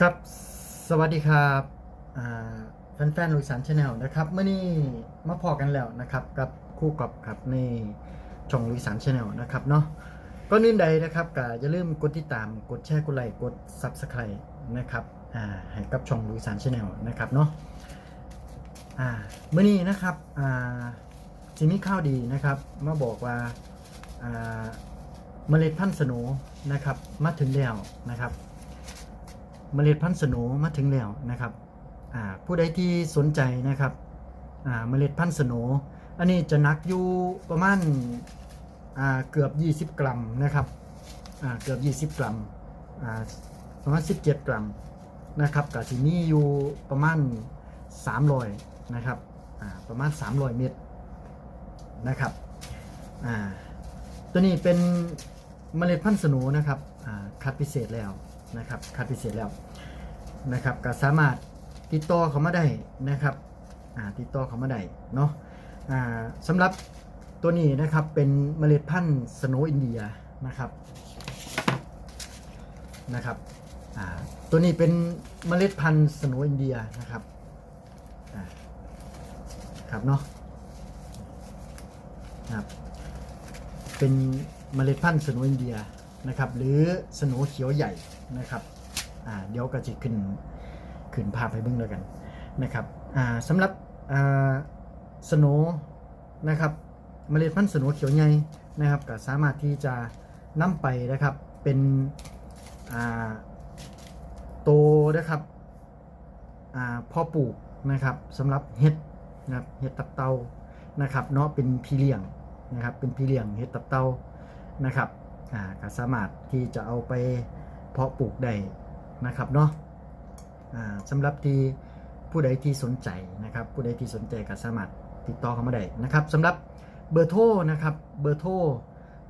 ครับ สวัสดีครับแฟนๆลุยสันชาแนลนะครับเมื่อนี้มาพอกันแล้วนะครับกับคู่กับครับในช่องลุยสันชาแนลนะครับเนาะก็นื่นใดนะครับก็อย่าลืมกดติดตามกดแชร์กดไลค์กด Subscribe นะครับให้กับช่องลุยสันชาแนลนะครับเนาะเมื่อนี้นะครับจิมีข้าวดีนะครับมาบอกว่าเมล็ดพันธุ์สโหนนะครับมาถึงแล้วนะครับ เมล็ดพันธุ์สโหนมาถึงแล้วนะครับผู้ใดที่สนใจนะครับเมล็ดพันธุ์สโหนอันนี้จะนักอยู่ประมาณาเกือบ 20 กรัมนะครับเกือบ 20 กรัมประมาณ 17 กรัมนะครับกับที่นี่อยู่ประมาณ300นะครับประมาณ 300 เม็ดนะครับตัวนี้เป็นเมล็ดพันธุ์สโหนนะครับคัดพิเศษแล้ว นะครับคัดพิเศษแล้วนะครับก็สามารถติดต่อเขามาได้นะครับติดต่อเขามาได้เนาะสำหรับตัวนี้นะครับเป็นเมล็ดพันธุ์สโนอินเดียนะครับนะครับตัวนี้เป็นเมล็ดพันธุ์สโนอินเดียนะครับครับเนาะครับเป็นเมล็ดพันธุ์สโนอินเดีย นะครับ หรือสโนเขียวใหญ่นะครับอ่าเดี๋ยวก็จะขึ้นขึ้นภาพให้เบิ่งแล้วกันนะครับอ่าสำหรับอ่าสโนนะครับเมล็ดพันธุ์สโนเขียวใหญ่นะครับก็สามารถที่จะนำไปนะครับเป็นอ่าโตนะครับอ่าพ่อปลูกนะครับสำหรับเห็ดนะครับเห็ดตับเตานะครับเนาะเป็นพีเลียงนะครับเป็นพีเลียงเห็ดตับเตานะครับ อ่าก็สามารถที่จะเอาไปเพาะปลูกได้นะครับเนาะอ่าสำหรับที่ผู้ใดที่สนใจนะครับ ผู้ใดที่สนใจก็สามารถติดต่อเข้ามาได้นะครับสำหรับเบอร์โทรนะครับเบอร์โทร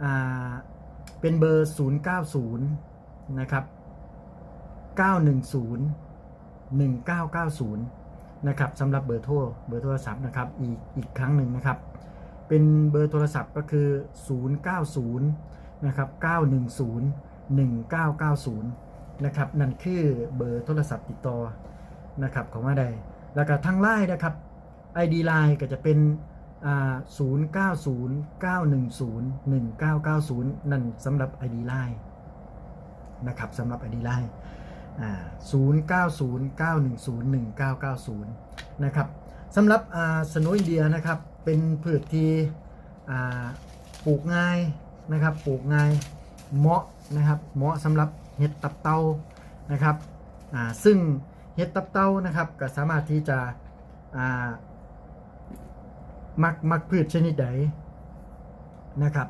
อ่าเป็นเบอร์ 090 นะครับ 910 1990 นะครับสำหรับเบอร์โทรเบอร์โทรศัพท์นะครับอีกอีกครั้งหนึ่งนะครับ เป็นเบอร์โทรศัพท์ก็คือ 090 นะครับ 910 1990 นะครับ นั่นคือเบอร์โทรศัพท์ติดต่อนะครับของมาได้แล้วก็ทางไลน์นะครับ ID Line ก็จะเป็น090 910 1990 นั่นสำหรับ ID Line นะครับสำหรับ ID Line 090 910 1990 นะครับสำหรับสโนว์อินเดียนะครับ เป็นพืชที่ปลูกง่าย นะครับปลูกง่ายเหมาะนะครับเหมาะสำหรับเห็ดตับเตานะครับอ่าซึ่งเห็ดตับเตานะครับก็สามารถที่จะอ่ามักมักพืชชนิดใดนะครับ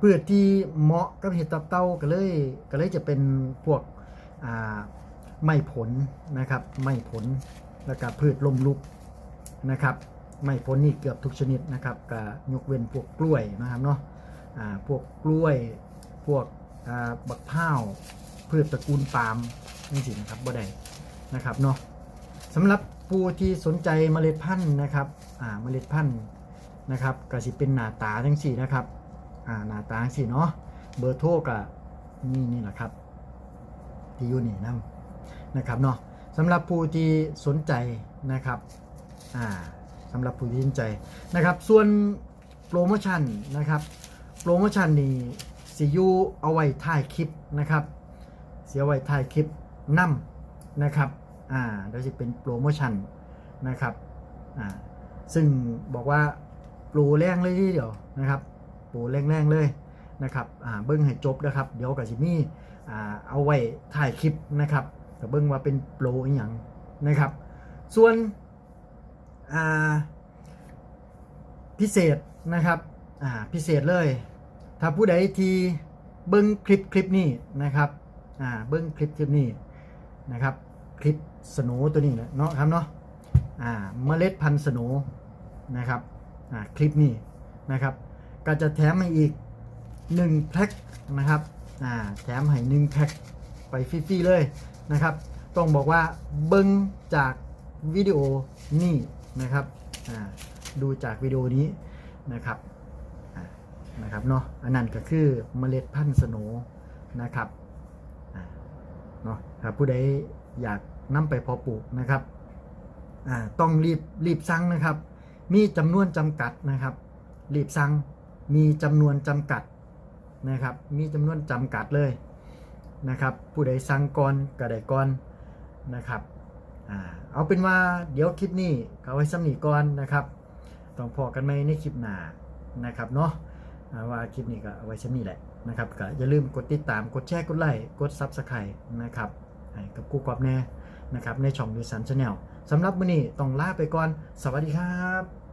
พืชที่เหมาะกับเห็ดตับเต้าก็เลยก็เลยจะเป็นพวกอ่าไม้ผลนะครับไม้ผลแล้วก็พืชลมลุกนะครับไม้ผลนี่เกือบทุกชนิดนะครับก็ยกเว้นพวกกล้วยนะครับเนาะ พวกกล้วย พวกบักพร้าพืชตระกูลปาล์มนี่สินะครับบ่ได้นะครับเนาะสำหรับผู้ที่สนใจเมล็ดพันธุ์นะครับเมล็ดพันธุ์นะครับก็สิเป็นหน้าตาทั้งสี่นะครับอ่าหน้าตาสิเนาะเบอร์โทรก็นี่นี่แหละครับที่อยู่นี่นะนะครับเนาะสำหรับผู้ที่สนใจนะครับอ่าสำหรับผู้ที่สนใจนะครับ ส่วนโปรโมชั่นนะครับ โปรโมชั่นนี้สิยูเอาไว้ถ่ายคลิปนะครับ เสียไว้ถ่ายคลิปนํนะครับ อ่าเดี๋ยวจะเป็นโปรโมชั่นนะครับ อ่า ซึ่งบอกว่าโปรแรงเลยทีเดียวนะครับโปรแรงๆเลยนะครับ อ่า เบิ้งให้จบนะครับ เดี๋ยวกับจิมี่อ่า เอาไว้ถ่ายคลิปนะครับกับเบิ้งว่าเป็นโปรอีหยังนะครับ ส่วน อ่า พิเศษนะครับ อ่า พิเศษเลย ถ้าผู้ใดที่เบิ้งคลิปคลิปนี้นะครับอ่าเบิ้งคลิปคลิปนี้นะครับคลิปสโนว์ตัวนี้เนาะครับเนาะอ่าเมล็ดพันธุ์สโนว์นะครับอ่าคลิปนี้นะครับก็จะแถมให้อีก1แพ็คนะครับอ่าแถมให้1แพ็คไปฟรีๆเลยนะครับต้องบอกว่าเบิ้งจากวิดีโอนี่นะครับอ่าดูจากวิดีโอนี้นะครับ นะครับเนาะอันนั้นก็คือเมล็ดพันธุ์สโนนะครับเนาะถ้าผู้ใดอยากนำไปเพอปลูกนะครับอ่าต้องรีบรีบสั่งนะครับ มีจำนวนจำกัดนะครับ รีบสั่งมีจำนวนจำกัดนะครับ มีจำนวนจำกัดเลยนะครับ ผู้ใดสั่งก่อนก็ได้ก่อนนะครับอ่าเอาเป็นว่าเดี๋ยวคลิปนี้เอาไว้สำนีก่อนนะครับ ต้องพอกันไหมในคลิปหน้านะครับเนาะ ว่าคลิปนี้ก็ไว้สำนีแหละนะครับก็อย่าลืมกดติดตามกดแชร์กดไลค์กดซับสไครต์นะครับกับกูกรอบแน่นะครับในช่องดิสันชาแนลสำหรับมื้อนี้ต้องลาไปก่อน สวัสดีครับ